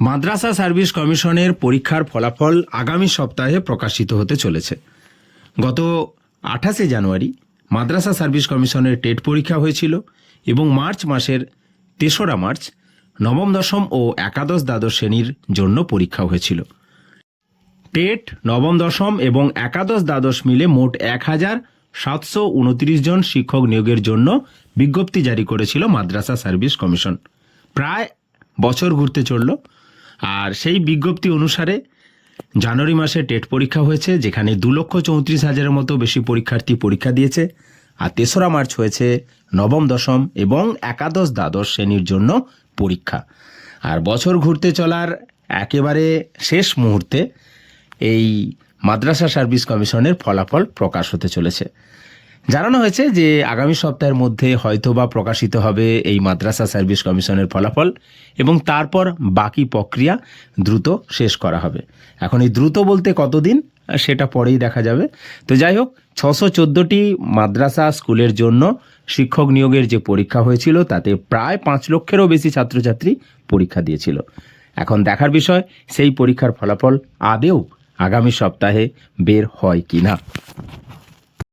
মাদ্রাসা service কমিশনের পরীক্ষার ফলাফল আগামী সপ্তাহে প্রকাশিত হতে চলেছে। গত আঠাশে জানুয়ারি মাদ্রাসা সার্ভিস কমিশনের টেট পরীক্ষা হয়েছিল এবং মার্চ মাসের তেসরা মার্চ নবম, দশম ও একাদশ দ্বাদশ শ্রেণির জন্য পরীক্ষা হয়েছিল। টেট, নবম, দশম এবং একাদশ দ্বাদশ মিলে মোট এক হাজার সাতশো উনত্রিশ জন শিক্ষক নিয়োগের জন্য বিজ্ঞপ্তি জারি করেছিল মাদ্রাসা সার্ভিস কমিশন। প্রায় বছর ঘুরতে চলল আর সেই বিজ্ঞপ্তি অনুসারে জানুয়ারি মাসে টেট পরীক্ষা হয়েছে, যেখানে দু লক্ষ চৌত্রিশ হাজারের মতো বেশি পরীক্ষার্থী পরীক্ষা দিয়েছে, আর তেসরা মার্চ হয়েছে নবম, দশম এবং একাদশ, দ্বাদশ শ্রেণির জন্য পরীক্ষা। আর বছর ঘুরতে চলার একেবারে শেষ মুহূর্তে এই মাদ্রাসা সার্ভিস কমিশনের ফলাফল প্রকাশ হতে চলেছে। জানানো হয়েছে যে আগামী সপ্তাহের মধ্যে হয়তোবা প্রকাশিত হবে এই মাদ্রাসা সার্ভিস কমিশনের ফলাফল এবং তারপর বাকি প্রক্রিয়া দ্রুত শেষ করা হবে। এখন এই দ্রুত বলতে কতদিন, সেটা পরেই দেখা যাবে। তো যাই হোক, ছশো চোদ্দোটি মাদ্রাসা স্কুলের জন্য শিক্ষক নিয়োগের যে পরীক্ষা হয়েছিল, তাতে প্রায় পাঁচ লক্ষেরও বেশি ছাত্রছাত্রী পরীক্ষা দিয়েছিল। এখন দেখার বিষয়, সেই পরীক্ষার ফলাফল আদেও আগামী সপ্তাহে বের হয় কি না